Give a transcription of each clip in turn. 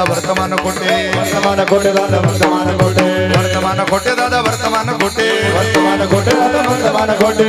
ದಾದಾ ವರ್ತಮಾನ ಕೋಟೆ ವರ್ತಮಾನ ಕೋಟೆ ದಾದಾ ವರ್ತಮಾನ ಕೋಟೆ ವರ್ತಮಾನ ಕೋಟೆ ದಾದಾ ವರ್ತಮಾನ ಕೋಟೆ ವರ್ತಮಾನ ಕೋಟೆ ದಾದಾ ವರ್ತಮಾನ ಕೋಟೆ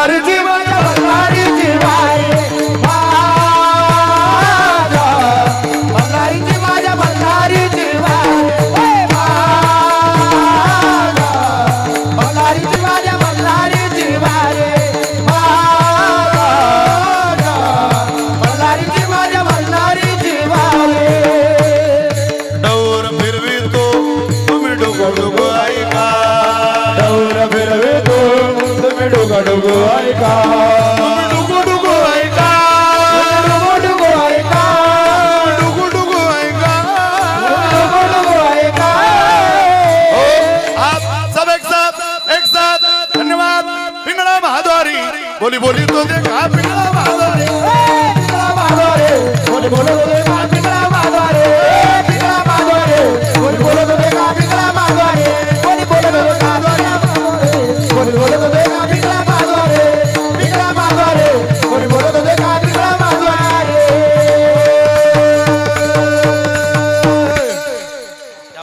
আর জীবন নারী বলি বলি তো দেখা পেলাম আদরে বলি, বলো দেখা পেলাম আদরে পেলাম আদরে বলি বলো